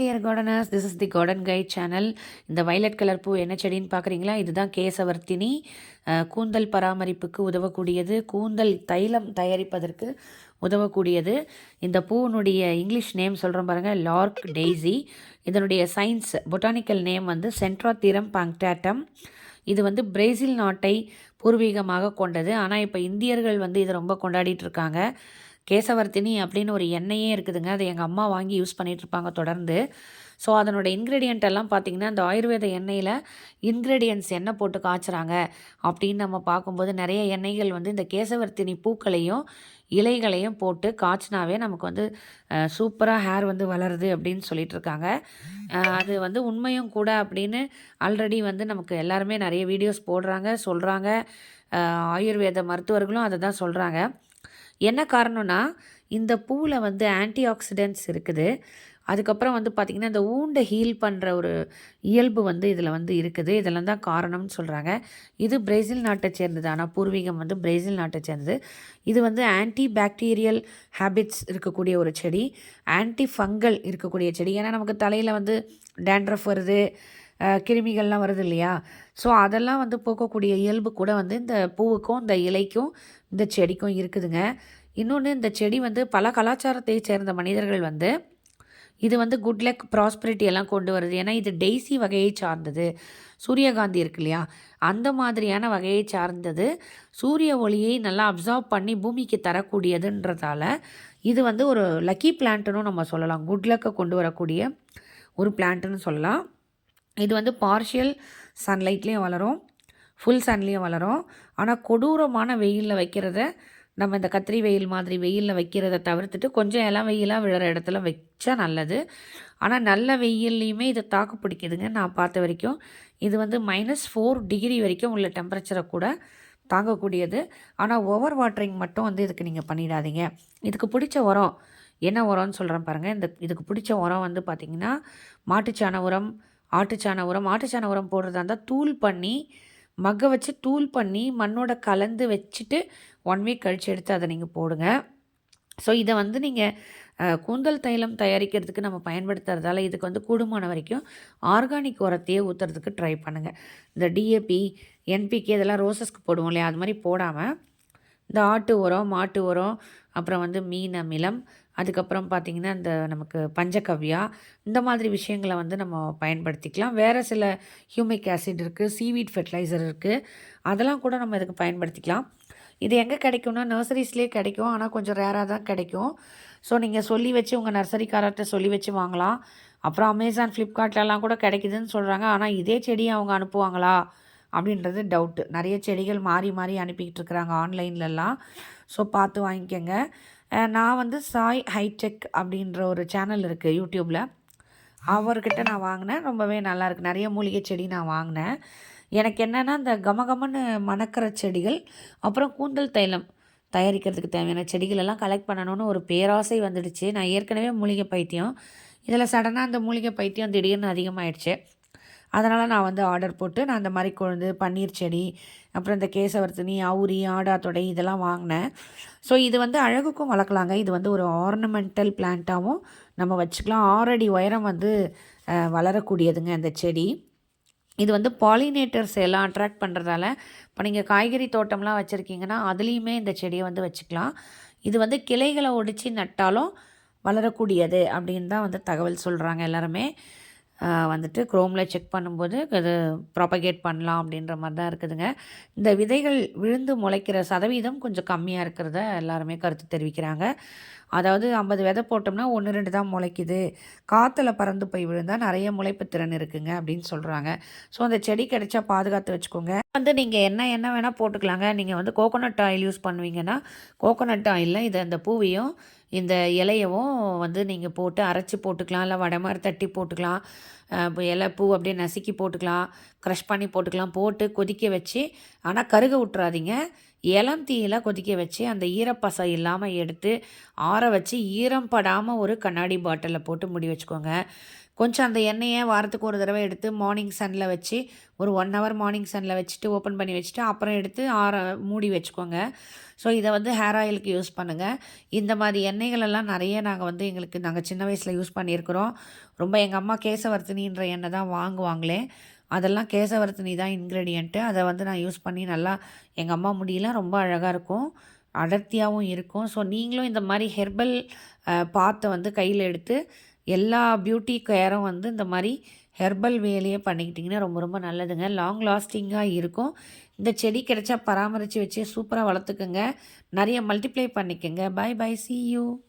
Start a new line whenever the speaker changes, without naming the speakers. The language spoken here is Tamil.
Dear gardeners this is the garden guide channel இந்த வயலட் கலர் பூ என்ன செடின்னு பார்க்குறீங்களா? இதுதான் கேசவர்த்தினி. கூந்தல் பராமரிப்புக்கு உதவக்கூடியது. கூந்தல் தைலம் தயாரிப்பதற்கு உதவக்கூடியது. இந்த பூவினுடைய இங்கிலீஷ் நேம் சொல்கிறோம் பாருங்கள் லார்க் டெய்ஸி இதனுடைய சயின்ஸ் பொட்டானிக்கல் நேம் வந்து சென்ட்ராத்திரம் பாங்டாட்டம் இது வந்து பிரேசில் நாட்டை பூர்வீகமாக கொண்டது. ஆனால் இப்போ இந்தியர்கள் வந்து இதை ரொம்ப கொண்டாடிட்டு இருக்காங்க. கேசவர்த்தினி அப்படின்னு ஒரு எண்ணெயே இருக்குதுங்க. அதை எங்கள் அம்மா வாங்கி யூஸ் பண்ணிகிட்ருப்பாங்க இருப்பாங்க தொடர்ந்து. ஸோ அதனோட இன்க்ரீடியண்ட் எல்லாம் பார்த்திங்கன்னா இந்த ஆயுர்வேத எண்ணெயில் இன்க்ரீடியன்ஸ் எண்ணெய் போட்டு காய்ச்சுறாங்க அப்படின்னு நம்ம பார்க்கும்போது நிறைய எண்ணெய்கள் வந்து இந்த கேசவர்த்தினி பூக்களையும் இலைகளையும் போட்டு காய்ச்சினாவே நமக்கு வந்து சூப்பராக ஹேர் வந்து வளருது அப்படின்னு சொல்லிட்டு இருக்காங்க. அது வந்து உண்மையும் கூட அப்படின்னு ஆல்ரெடி வந்து நமக்கு எல்லாருமே நிறைய வீடியோஸ் போடுறாங்க சொல்கிறாங்க ஆயுர்வேத மருத்துவர்களும் அதை தான் சொல்கிறாங்க என்ன காரணம்னா இந்த பூவில் வந்து ஆன்டி ஆக்சிடென்ட்ஸ் இருக்குது. அதுக்கப்புறம் வந்து பார்த்திங்கன்னா இந்த ஊண்டை ஹீல் பண்ணுற ஒரு இயல்பு வந்து இதில் வந்து இருக்குது. இதெல்லாம் தான் காரணம்னு சொல்கிறாங்க இது பிரேசில் நாட்டை சேர்ந்தது. ஆனால் பூர்வீகம் வந்து பிரேசில் நாட்டை சேர்ந்தது. இது வந்து ஆன்டி பாக்டீரியல் ஹேபிட்ஸ் இருக்கக்கூடிய ஒரு செடி. ஆன்டி ஃபங்கல் இருக்கக்கூடிய செடி. ஏன்னா நமக்கு தலையில் வந்து டேண்ட்ரஃப் வருது. கிருமிகள்லாம் வருது இல்லையா? ஸோ அதெல்லாம் வந்து போக்கக்கூடிய இயல்பு கூட வந்து இந்த பூவுக்கும் இந்த இலைக்கும் இந்த செடிக்கும் இருக்குதுங்க. இன்னொன்று இந்த செடி வந்து பல கலாச்சாரத்தை சேர்ந்த மனிதர்கள் வந்து இது வந்து குட் லக் ப்ராஸ்பரிட்டி எல்லாம் கொண்டு வருது. ஏன்னா இது டெய்ஸி வகையை சார்ந்தது. சூரியகாந்தி இருக்கு இல்லையா? அந்த மாதிரியான வகையை சார்ந்தது. சூரிய ஒளியை நல்லா அப்சார்ப் பண்ணி பூமிக்கு தரக்கூடியதுன்றதால இது வந்து ஒரு லக்கி பிளான்ட்டுன்னு நம்ம சொல்லலாம். குட் லக்கை கொண்டு வரக்கூடிய ஒரு பிளான்ட்டுன்னு சொல்லலாம். இது வந்து பார்ஷியல் சன்லைட்லேயும் வளரும் ஃபுல் சன்லேயும் வளரும். ஆனால் கொடூரமான வெயிலில் வைக்கிறத நம்ம இந்த கத்திரி வெயில் மாதிரி வெயிலில் வைக்கிறத தவிர்த்துட்டு கொஞ்சம் இளம் வெயிலாக விழுற இடத்துல வச்சா நல்லது. ஆனால் நல்ல வெயில்லையுமே இது தாக்கு பிடிக்குதுங்க நான் பார்த்த வரைக்கும். இது வந்து மைனஸ் ஃபோர் டிகிரி வரைக்கும் உள்ள டெம்பரேச்சரை கூட தாங்கக்கூடியது. ஆனால் ஓவர் வாட்டரிங் மட்டும் வந்து இதுக்கு நீங்கள் பண்ணிடாதீங்க. இதுக்கு பிடிச்ச உரம் என்ன உரம்னு சொல்கிறேன் பாருங்கள் இந்த இதுக்கு பிடிச்ச உரம் வந்து பார்த்திங்கன்னா மாட்டுச்சாண உரம் ஆட்டுச்சாண உரம் ஆட்டுச்சாண உரம் போடுறதா இருந்தால் தூள் பண்ணி மக்க வச்சு தூள் பண்ணி மண்ணோட கலந்து வச்சுட்டு ஒன் வீக் கழித்து எடுத்து அதை நீங்கள் போடுங்க. ஸோ இதை வந்து நீங்கள் கூந்தல் தைலம் தயாரிக்கிறதுக்கு நம்ம பயன்படுத்துறதால இதுக்கு வந்து கூடுமான வரைக்கும் ஆர்கானிக் உரத்தையே ஊற்றுறதுக்கு ட்ரை பண்ணுங்கள் இந்த டிஏபி என்பிகே இதெல்லாம் ரோசஸ்க்கு போடுவோம் இல்லையா? அது மாதிரி போடாமல் இந்த ஆட்டு உரம் மாட்டு உரம் அப்புறம் வந்து மீன் அமிலம் அதுக்கப்புறம் பார்த்திங்கன்னா இந்த நமக்கு பஞ்சகவ்யா இந்த மாதிரி விஷயங்களை வந்து நம்ம பயன்படுத்திக்கலாம். வேறு சில ஹியூமிக் ஆசிட் இருக்குது சீவீட் ஃபெர்டிலைசர் இருக்குது அதெல்லாம் கூட நம்ம இதுக்கு பயன்படுத்திக்கலாம். இது எங்கே கிடைக்கும்னா நர்சரிஸ்லேயே கிடைக்கும். ஆனால் கொஞ்சம் ரேராக தான் கிடைக்கும். ஸோ நீங்கள் சொல்லி வச்சு உங்கள் நர்சரிக்காரர்கிட்ட சொல்லி வச்சு வாங்கலாம். அப்புறம் அமேசான் ஃப்ளிப்கார்ட்லலாம் கூட கிடைக்குதுன்னு சொல்கிறாங்க ஆனால் இதே செடியை அவங்க அனுப்புவாங்களா? அப்படின்றது டவுட்டு நிறைய செடிகள் மாறி மாறி அனுப்பிக்கிட்டு இருக்கிறாங்க ஆன்லைன்லலாம் ஸோ பார்த்து வாங்கிக்கோங்க. நான் வந்து சாய் ஹைடெக் அப்படின்ற ஒரு சேனல் இருக்குது யூடியூப்பில் அவர்கிட்ட நான் வாங்கினேன். ரொம்பவே நல்லாயிருக்கு நிறைய மூலிகை செடி நான் வாங்கினேன். எனக்கு என்னென்னா இந்த கமகமன்னு மணக்கிற செடிகள் அப்புறம் கூந்தல் தைலம் தயாரிக்கிறதுக்கு தேவையான செடிகள் எல்லாம் கலெக்ட் பண்ணணும்னு ஒரு பேராசை வந்துடுச்சு. நான் ஏற்கனவே மூலிகை பைத்தியம். இதில் சடனாக அந்த மூலிகை பைத்தியம் திடீர்னு அதிகமாகிடுச்சு அதனால் நான் வந்து ஆர்டர் போட்டு நான் அந்த மாதிரி கொழுந்து பன்னீர் செடி அப்புறம் இந்த கேசவர்த்தினி அவுரி ஆடாத்தொடை இதெல்லாம் வாங்கினேன். ஸோ இது வந்து அழகுக்கும் வளர்க்கலாங்க. இது வந்து ஒரு ஆர்னமெண்டல் பிளான்ட்டாகவும் நம்ம வச்சுக்கலாம். ஆறடி உயரம் வந்து வளரக்கூடியதுங்க இந்த செடி. இது வந்து பாலினேட்டர்ஸ் எல்லாம் அட்ராக்ட் பண்ணுறதால இப்போ நீங்கள் காய்கறி தோட்டம்லாம் வச்சுருக்கீங்கன்னா அதுலேயுமே இந்த செடியை வந்து வச்சுக்கலாம். இது வந்து கிளைகளை ஒடிச்சு நட்டாலும் வளரக்கூடியது அப்படின்னு தான் வந்து தகவல் சொல்கிறாங்க எல்லாருமே. வந்துட்டு க்ரோமில் செக் பண்ணும்போது அது ப்ராபகேட் பண்ணலாம் அப்படின்ற மாதிரி தான் இருக்குதுங்க. இந்த விதைகள் விழுந்து முளைக்கிற சதவீதம் கொஞ்சம் கம்மியாக இருக்கிறத எல்லாருமே கருத்து தெரிவிக்கிறாங்க. அதாவது ஐம்பது விதை போட்டோம்னா ஒன்று ரெண்டு தான் முளைக்குது. காற்றுல பறந்து போய் விழுந்தால் நிறைய முளைப்பு திறன் இருக்குங்க அப்படின்னு சொல்கிறாங்க ஸோ அந்த செடி கிடைச்சா பாதுகாத்து வச்சுக்கோங்க. வந்து நீங்கள் என்ன என்ன வேணால் போட்டுக்கலாங்க. நீங்கள் வந்து கோகோனட் ஆயில் யூஸ் பண்ணுவீங்கன்னா கோகோனட் ஆயிலில் இதை அந்த பூவையும் இந்த இலையவும் வந்து நீங்கள் போட்டு அரைச்சி போட்டுக்கலாம். இல்லை வடை மாதிரி தட்டி போட்டுக்கலாம். இலை பூ அப்படியே நசுக்கி போட்டுக்கலாம். க்ரஷ் பண்ணி போட்டுக்கலாம். போட்டு கொதிக்க வச்சு ஆனால் கருக விட்றாதீங்க இளம் தீயில கொதிக்க வச்சு அந்த ஈரப்பசை இல்லாமல் எடுத்து ஆற வச்சு ஈரம் படாமல் ஒரு கண்ணாடி பாட்டிலில் போட்டு முடி வச்சுக்கோங்க. கொஞ்சம் அந்த எண்ணெயை வாரத்துக்கு ஒரு தடவை எடுத்து மார்னிங் சன்னில் வச்சு ஒரு ஒன் ஹவர் மார்னிங் சன்னில் வச்சுட்டு ஓப்பன் பண்ணி வச்சுட்டு அப்புறம் எடுத்து ஆற மூடி வச்சுக்கோங்க. ஸோ இதை வந்து ஹேர் ஆயிலுக்கு யூஸ் பண்ணுங்கள் இந்த மாதிரி எண்ணெய்களெல்லாம் நிறைய நாங்கள் வந்து எங்களுக்கு நாங்கள் சின்ன வயசில் யூஸ் பண்ணியிருக்கிறோம். ரொம்ப எங்கள் அம்மா கேசவர்த்தினின்ற எண்ணெய் தான் வாங்குவாங்களே அதெல்லாம் கேசவர்த்தினி தான் இன்க்ரீடியண்ட்டு அதை வந்து நான் யூஸ் பண்ணி நல்லா எங்கள் அம்மா முடியெல்லாம் ரொம்ப அழகாக இருக்கும். அடர்த்தியாகவும் இருக்கும். ஸோ நீங்களும் இந்த மாதிரி ஹெர்பல் பாத்தை வந்து கையில் எடுத்து எல்லா பியூட்டி கேரும் வந்து இந்த மாதிரி ஹெர்பல் வேலையே பண்ணிக்கிட்டிங்கன்னா ரொம்ப ரொம்ப நல்லதுங்க. லாங் லாஸ்டிங்காக இருக்கும். இந்த செடி கிடைச்சா பராமரித்து வச்சு சூப்பராக வளர்த்துக்குங்க. நிறைய மல்டிப்ளை பண்ணிக்கோங்க. By by C you